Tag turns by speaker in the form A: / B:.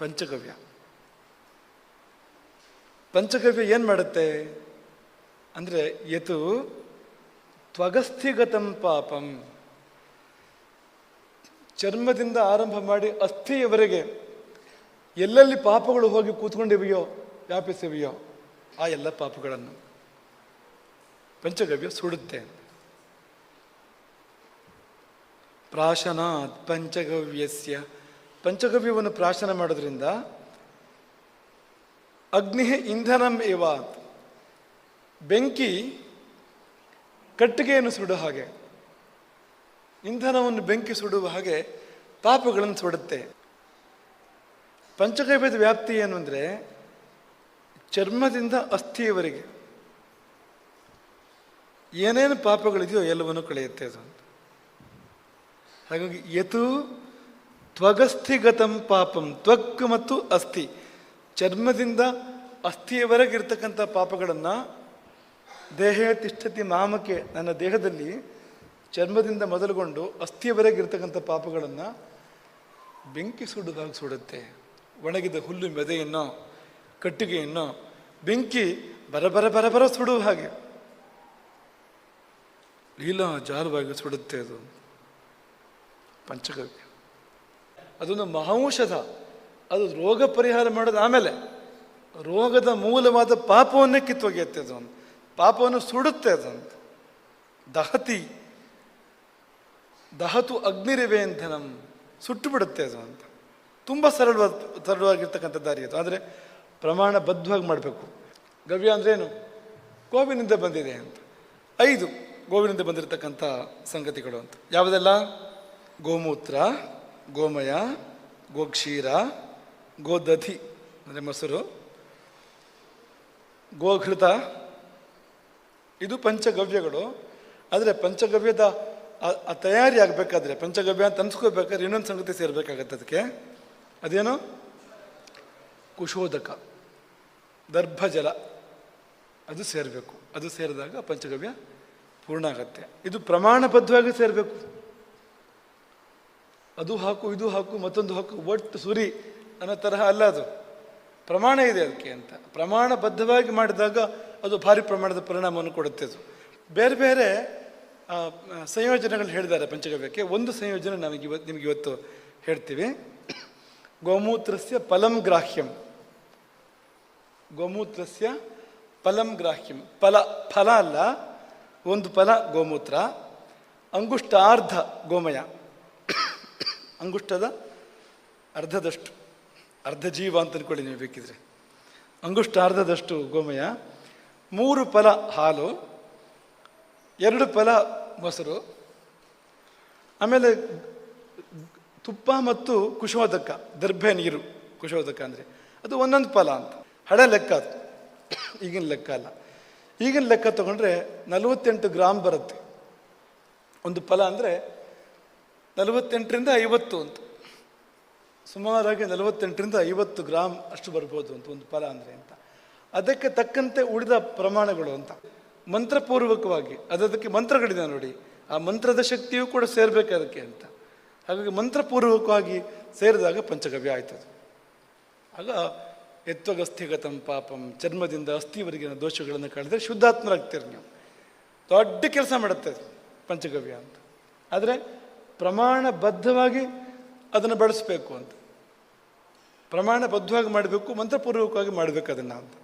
A: ಪಂಚಗವ್ಯ. ಪಂಚಗವ್ಯ ಏನು ಮಾಡುತ್ತೆ? ಅಂದರೆ ಯತು ತ್ವಗಸ್ಥಿಗತಂ ಪಾಪಂ. ಚರ್ಮದಿಂದ ಆರಂಭ ಮಾಡಿ ಅಸ್ಥಿಯವರೆಗೆ ಎಲ್ಲೆಲ್ಲಿ ಪಾಪಗಳು ಹೋಗಿ ಕೂತ್ಕೊಂಡಿವೆಯೋ, ವ್ಯಾಪಿಸಿವೆಯೋ, ಆ ಎಲ್ಲ ಪಾಪಗಳನ್ನು ಪಂಚಗವ್ಯ ಸುಡುತ್ತೆ ಪ್ರಾಶನಾತ್ ಪಂಚಗವ್ಯಸ್ಯ ಪಂಚಗವ್ಯವನ್ನು ಪ್ರಾಶನ ಮಾಡೋದ್ರಿಂದ ಅಗ್ನಿ ಇಂಧನಂ ಇವ ಬೆಂಕಿ ಕಟ್ಟಿಗೆಯನ್ನು ಸುಡುವ ಹಾಗೆ, ಇಂಧನವನ್ನು ಬೆಂಕಿ ಸುಡುವ ಹಾಗೆ ಪಾಪಗಳನ್ನು ಸುಡುತ್ತೆ. ಪಂಚಗವ್ಯದ ವ್ಯಾಪ್ತಿ ಏನು ಅಂದರೆ ಚರ್ಮದಿಂದ ಅಸ್ಥಿಯವರೆಗೆ ಏನೇನು ಪಾಪಗಳಿದೆಯೋ ಎಲ್ಲವನ್ನು ಕಳೆಯುತ್ತೆ ಅದು. ಹಾಗಾಗಿ ಯತು ತ್ವಗಸ್ಥಿಗತಂ ಪಾಪಂ, ತ್ವಕ್ ಮತ್ತು ಅಸ್ಥಿ. ಚರ್ಮದಿಂದ ಅಸ್ಥಿಯವರೆಗಿರ್ತಕ್ಕಂಥ ಪಾಪಗಳನ್ನು ದೇಹ ತಿಷ್ಠತಿ ಮಾಮಕೆ ನನ್ನ ದೇಹದಲ್ಲಿ ಚರ್ಮದಿಂದ ಮೊದಲುಗೊಂಡು ಅಸ್ಥಿಯವರೆಗೆ ಇರ್ತಕ್ಕಂಥ ಪಾಪಗಳನ್ನು ಬೆಂಕಿ ಸುಡುವಾಗ ಸುಡುತ್ತೆ. ಒಣಗಿದ ಹುಲ್ಲು ಮೆದೆಯನ್ನು, ಕಟ್ಟಿಗೆಯನ್ನು ಬೆಂಕಿ ಬರಬರ ಬರಬರ ಸುಡುವ ಹಾಗೆ. ಲೀಲಾ ಜಾಲವಾಗಿ ಸುಡುತ್ತೆ ಅದು. ಪಂಚಗವ್ಯ. ಅದೊಂದು ಮಹೌಷಧ. ಅದು ರೋಗ ಪರಿಹಾರ ಮಾಡೋದು ಆಮೇಲೆ ರೋಗದ ಮೂಲವಾದ ಪಾಪವನ್ನೇ ಕಿತ್ತೊಗೆಯುತ್ತೆ ಅದೊಂದು. ಪಾಪವನ್ನು ಸುಡುತ್ತೆ ಅದೊಂದು. ದಹತಿ. ದಹತು ಅಗ್ನಿರಿವೇಂಧನಂ ಸುಟ್ಟು ಬಿಡುತ್ತೆ ಅದು ಅಂತ ತುಂಬ ಸರಳವಾದ, ಸರಳವಾಗಿರ್ತಕ್ಕಂಥ ದಾರಿ ಅದು. ಆದರೆ ಪ್ರಮಾಣ ಬದ್ಧವಾಗಿ ಮಾಡಬೇಕು. ಗವ್ಯ ಅಂದ್ರೇನು ಗೋವಿನಿಂದ ಬಂದಿದೆ ಅಂತ. ಐದು ಗೋವಿನಿಂದ ಬಂದಿರತಕ್ಕಂಥ ಸಂಗತಿಗಳು ಅಂತ. ಯಾವುದೆಲ್ಲ? ಗೋಮೂತ್ರ ಗೋಮಯ, ಗೋಕ್ಷೀರ, ಗೋದಧಿ, ಅಂದರೆ ಮೊಸರು. ಗೋಘೃತ, ಇದು ಪಂಚಗವ್ಯಗಳು. ಆದರೆ ಪಂಚಗವ್ಯದ ತಯಾರಿ ಆಗಬೇಕಾದ್ರೆ, ಪಂಚಗವ್ಯ ಅಂತ ಅನ್ಸ್ಕೋಬೇಕಾದ್ರೆ ಇನ್ನೊಂದು ಸಂಗತಿ ಸೇರಬೇಕಾಗತ್ತೆ ಅದಕ್ಕೆ. ಅದೇನು? ಕುಶೋದಕ, ದರ್ಭಜಲ. ಅದು ಸೇರಬೇಕು. ಅದು ಸೇರಿದಾಗ ಪಂಚಗವ್ಯ ಪೂರ್ಣ ಆಗತ್ತೆ. ಇದು ಪ್ರಮಾಣಬದ್ಧವಾಗಿ ಸೇರಬೇಕು. ಅದು ಹಾಕು, ಇದು ಹಾಕು, ಮತ್ತೊಂದು ಹಾಕು, ಒಟ್ಟು ಸುರಿ ಅನ್ನೋ ತರಹ ಅಲ್ಲ ಅದು. ಪ್ರಮಾಣ ಇದೆ ಅದಕ್ಕೆ ಅಂತ. ಪ್ರಮಾಣಬದ್ಧವಾಗಿ ಮಾಡಿದಾಗ ಅದು ಭಾರಿ ಪ್ರಮಾಣದ ಪರಿಣಾಮವನ್ನು ಕೊಡುತ್ತೆ ಅದು. ಬೇರೆ ಬೇರೆ ಸಂಯೋಜನೆಗಳು ಹೇಳಿದ್ದಾರೆ ಪಂಚಗವ್ಯಕ್ಕೆ. ಒಂದು ಸಂಯೋಜನೆ ನಮಗೆ ಇವತ್ತು ನಿಮಗೆ ಇವತ್ತು ಹೇಳ್ತೀವಿ. ಗೋಮೂತ್ರಸ್ಯ ಫಲಂ ಗ್ರಾಹ್ಯಂ. ಗೋಮೂತ್ರಸ್ಯ ಫಲಂ ಗ್ರಾಹ್ಯಂ. ಫಲ ಫಲ ಅಲ್ಲ, ಒಂದು ಫಲ ಗೋಮೂತ್ರ. ಅಂಗುಷ್ಟಾರ್ಧ ಗೋಮಯ. ಅಂಗುಷ್ಟದ ಅರ್ಧದಷ್ಟು, ಅರ್ಧ ಜೀವ ಅಂತ ಅಂದ್ಕೊಳ್ಳಿ ನೀವು ಬೇಕಿದ್ರೆ. ಅಂಗುಷ್ಟಾರ್ಧದಷ್ಟು ಗೋಮಯ, ಮೂರು ಫಲ ಹಾಲು, ಎರಡು ಫಲ ಮೊಸರು, ಆಮೇಲೆ ತುಪ್ಪ ಮತ್ತು ಕುಶೋದಕ ದರ್ಭೆ ನೀರು ಕುಶೋದಕ ಅಂದರೆ ಅದು ಒಂದೊಂದು ಫಲ ಅಂತ. ಹಳೆ ಲೆಕ್ಕ ಅದು, ಈಗಿನ ಲೆಕ್ಕ ಅಲ್ಲ. ಈಗಿನ ಲೆಕ್ಕ ತಗೊಂಡ್ರೆ ನಲವತ್ತೆಂಟು ಗ್ರಾಮ್ ಬರುತ್ತೆ. ಒಂದು ಫಲ ಅಂದರೆ ನಲವತ್ತೆಂಟರಿಂದ ಐವತ್ತು ಅಂತ. ಸುಮಾರಾಗಿ ನಲವತ್ತೆಂಟರಿಂದ ಐವತ್ತು ಗ್ರಾಮ್ ಅಷ್ಟು ಬರ್ಬೋದು ಅಂತ ಒಂದು ಫಲ ಅಂದರೆ ಅಂತ. ಅದಕ್ಕೆ ತಕ್ಕಂತೆ ಉಳಿದ ಪ್ರಮಾಣಗಳು ಅಂತ. ಮಂತ್ರಪೂರ್ವಕವಾಗಿ, ಅದಕ್ಕೆ ಮಂತ್ರಗಳಿದೆ ನೋಡಿ. ಆ ಮಂತ್ರದ ಶಕ್ತಿಯೂ ಕೂಡ ಸೇರಬೇಕು ಅದಕ್ಕೆ ಅಂತ. ಹಾಗಾಗಿ ಮಂತ್ರಪೂರ್ವಕವಾಗಿ ಸೇರಿದಾಗ ಪಂಚಗವ್ಯ ಆಯ್ತದು. ಆಗ ಎತ್ವಗಸ್ಥಿಗತಂ ಪಾಪಂ, ಚರ್ಮದಿಂದ ಅಸ್ಥಿವರೆಗಿನ ದೋಷಗಳನ್ನು ಕಳೆದರೆ ಶುದ್ಧಾತ್ಮರಾಗ್ತೀರಿ ನೀವು. ದೊಡ್ಡ ಕೆಲಸ ಮಾಡುತ್ತೆ ಪಂಚಗವ್ಯ ಅಂತ. ಆದರೆ ಪ್ರಮಾಣಬದ್ಧವಾಗಿ ಅದನ್ನು ಬಳಸಬೇಕು ಅಂತ. ಪ್ರಮಾಣಬದ್ಧವಾಗಿ ಮಾಡಬೇಕು ಮಂತ್ರಪೂರ್ವಕವಾಗಿ ಮಾಡಬೇಕು ಅದನ್ನು ಅಂತ.